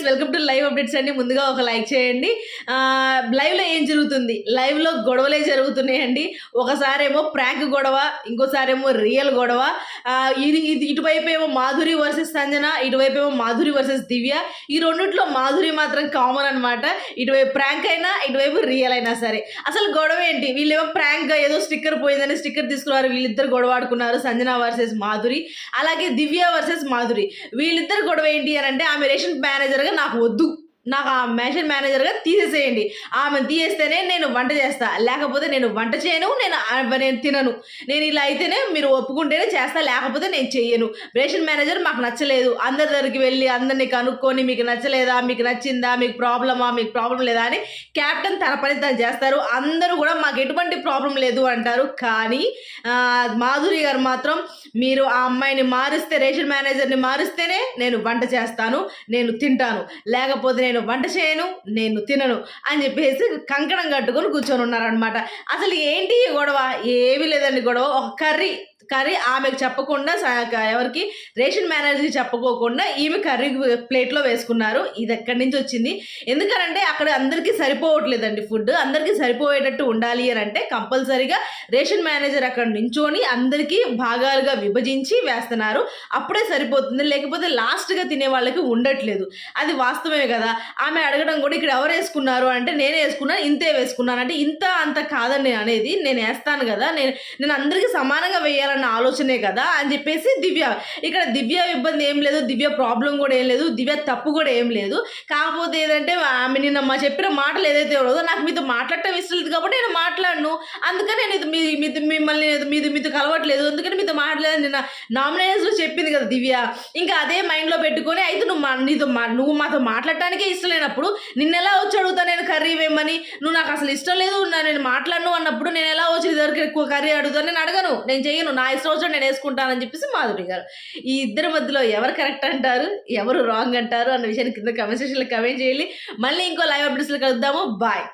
Friends welcome to live updates అండి. ముందుగా ఒక లైక్ చేయండి. లైవ్లో ఏం జరుగుతుంది? లైవ్లో గొడవలే జరుగుతున్నాయండి. ఒకసారేమో ప్రాంక్ గొడవ ఇంకోసారేమో రియల్ గొడవ. ఇది ఇది ఇటువైపు ఏమో మాధురి వర్సెస్ సంజన ఇటువైపు ఏమో మాధురి వర్సెస్ దివ్య. ఈ రెండిట్లో మాధురి మాత్రం కామన్ అనమాట ఇటువైపు ప్రాంక్ అయినా ఇటువైపు రియల్ అయినా సరే. అసలు గొడవ ఏంటి? వీళ్ళేమో ప్రాంక్గా ఏదో స్టిక్కర్ పోయిందని స్టిక్కర్ తీసుకున్నారు. వీళ్ళిద్దరు గొడవ ఆడుకున్నారు సంజన వర్సెస్ మాధురి. అలాగే దివ్య వర్సెస్ మాధురి. వీళ్ళిద్దరు గొడవ ఏంటి అని అంటే ఆమె రేషన్ మేనేజర్గా నాకు వద్దు నాకు ఆ మెన్షన్ మేనేజర్గా తీసేసేయండి. ఆమెను తీసేస్తేనే నేను వంట చేస్తా. లేకపోతే నేను వంట చేయను నేను నేను తినను. నేను ఇలా అయితేనే మీరు ఒప్పుకుంటేనే చేస్తా లేకపోతే నేను చెయ్యను. రేషన్ మేనేజర్ మాకు నచ్చలేదు. అందరి దగ్గరికి వెళ్ళి అందరినీ కనుక్కొని మీకు నచ్చలేదా మీకు నచ్చిందా మీకు ప్రాబ్లమా మీకు ప్రాబ్లం లేదా అని క్యాప్టెన్ తన పని తను చేస్తారు. అందరూ కూడా మాకు ఎటువంటి ప్రాబ్లం లేదు అంటారు. కానీ మాధురి గారు మాత్రం మీరు ఆ అమ్మాయిని మారిస్తే రేషన్ మేనేజర్ని మారిస్తేనే నేను వంట చేస్తాను నేను తింటాను. లేకపోతే నేను వంట చేయను నేను తినను అని చెప్పేసి కంకణం కట్టుకొని కూర్చొని ఉన్నారనమాట అసలు ఏంటి గొడవ? ఏమీ లేదండి గొడవ. ఒక కర్రీ. కర్రీ ఆమెకు చెప్పకుండా ఎవరికి రేషన్ మేనేజర్కి చెప్పుకోకుండా ఈమె కర్రీ ప్లేట్లో వేసుకున్నారు. ఇది ఎక్కడి నుంచి వచ్చింది? ఎందుకనంటే అక్కడ అందరికీ సరిపోవట్లేదండి ఫుడ్. అందరికీ సరిపోయేటట్టు ఉండాలి అని అంటే కంపల్సరీగా రేషన్ మేనేజర్ అక్కడ నించొని అందరికీ భాగాలుగా విభజించి వేస్తున్నారు. అప్పుడే సరిపోతుంది. లేకపోతే లాస్ట్గా తినే వాళ్ళకి ఉండట్లేదు. అది వాస్తవమే కదా. ఆమె అడగడం కూడా ఇక్కడ ఎవరు వేసుకున్నారు అంటే నేనే వేసుకున్నాను ఇంతే వేసుకున్నాను. అంటే ఇంత అంత కాదని నేను అనేది నేను వేస్తాను కదా. నేను నేను అందరికీ సమానంగా వేయాలని అన్న ఆలోచనే కదా అని చెప్పేసి దివ్య ఇక్కడ దివ్య ఇబ్బంది ఏం లేదు దివ్య ప్రాబ్లం కూడా ఏం లేదు దివ్య తప్పు కూడా ఏం లేదు. కాకపోతే ఏదంటే ఆమె నిన్న మా చెప్పిన మాటలు ఏదైతే ఉండదో నాకు మీతో మాట్లాడటం ఇష్టం లేదు కాబట్టి నేను మాట్లాడను. అందుకని నేను ఇది మీ మీతో మిమ్మల్ని మీతో మీతో కలవట్లేదు. అందుకని మీతో మాట్లాడలేదు నిన్న నామినేషన్స్లో చెప్పింది కదా దివ్య. ఇంకా అదే మైండ్లో పెట్టుకొని అయితే నువ్వు మా నీతో మా నువ్వు మాతో మాట్లాడటానికే ఇష్టం లేనప్పుడు నిన్న ఎలా వచ్చి అడుగుతా నేను కర్రీ వేయమని? నువ్వు నాకు అసలు ఇష్టం లేదు నేను మాట్లాడను అన్నప్పుడు నేను ఎలా వచ్చి దగ్గర దగ్గరికి ఎక్కువ కర్రీ అడుగుతాను? నేను అడగను నేను చేయను. నా ఇష్టం వచ్చిన నేను వేసుకుంటానని చెప్పేసి మాధురి గారు. ఈ ఇద్దరి మధ్యలో ఎవరు కరెక్ట్ అంటారు ఎవరు రాంగ్ అంటారు అన్న విషయాన్ని కింద కమెంట్ సెక్షన్లో కమెంట్ చేయాలి మళ్ళీ ఇంకో లైవ్ అప్డేట్స్లో కలుద్దాము. బాయ్